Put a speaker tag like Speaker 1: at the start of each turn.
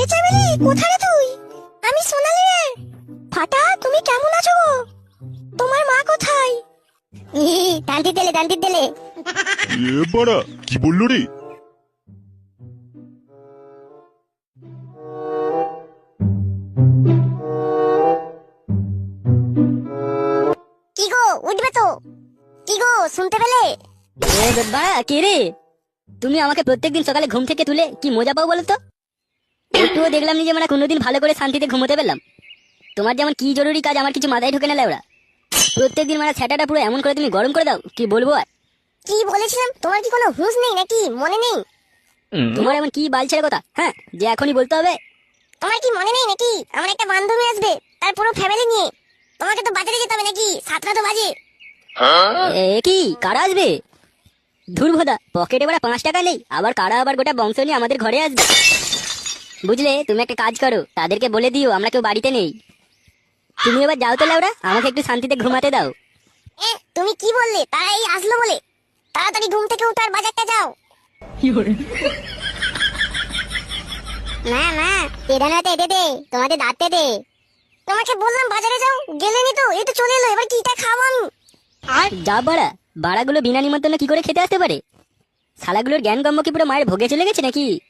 Speaker 1: এ চামেলি কোথায় তুই? আমি সোনালি রে ফাটা তুমি কেমন আছো গো? তোমার মা কোথায়? ডান্ডি দিলে দিলে।
Speaker 2: এ বাড়া কি বলল রে?
Speaker 1: কি গো উঠবে তো। কি গো শুনতে পেলে?
Speaker 3: এ বাড়া কে রে? তুমি আমাকে প্রত্যেকদিন সকালে ঘুম থেকে তুলে কি মজা পাও বলো তো? একটুও দেখলাম নি যে মানে কোনোদিন ভালো করে শান্তিতে ঘুমোতে পেলাম তোমার যেমন কি জরুরি কাজ আমার কিছু মাথায় ঢোকে না ওরা প্রত্যেকদিন মানে ছ্যাটাটা পুরো এমন করে তুমি গরম করে দাও কি বলব আর?
Speaker 1: কি বলেছিলাম? তোমার কি কোনো হুঁশ নেই নাকি? মনে নেই?
Speaker 3: তোমার এমন কি বালছের কথা? হ্যাঁ যে এখনই বলতে হবে।
Speaker 1: তোমার কি মনে নেই নাকি? আমার একটা বান্ধবী আসবে তার পুরো ফ্যামিলি নিয়ে। তোমাকে তো বাজারে যেতে হবে নাকি? সাতটা তো বাজে।
Speaker 3: এ কি? কারা আসবে? ধুরভোদা পকেটে বড় পাঁচ টাকা নেই আবার কারা আবার গোটা বংশ নিয়ে আমাদের ঘরে আসবে? বুঝলে তুমি একটা কাজ করো তাদেরকে বলে দিও আমরা কেউ বাড়িতে নেই। তুমি এবার যাও তো লাউরা আমাকে একটু শান্তিতে ঘুমাতে দাও।
Speaker 1: এ তুমি কি বললে? তারা এই আসলো বলে। তাড়াতাড়ি ঘুম থেকে উঠার বাজারটা যাও। না না এটা না এটা দে তোমাদের দাঁতে দে। তোমাকে বললাম বাজারে যাও গেলে নি তো এই তো চলে এলো এবার কিটা খাব আমি?
Speaker 3: আর? যা বাড়া বাড়াগুলো বিনা নিমন্ত্রণে কি করে খেতে আসতে পারে? শালাগুলোর জ্ঞান গম্য কি পুরো মায়ের ভোগে চলে গেছে নাকি?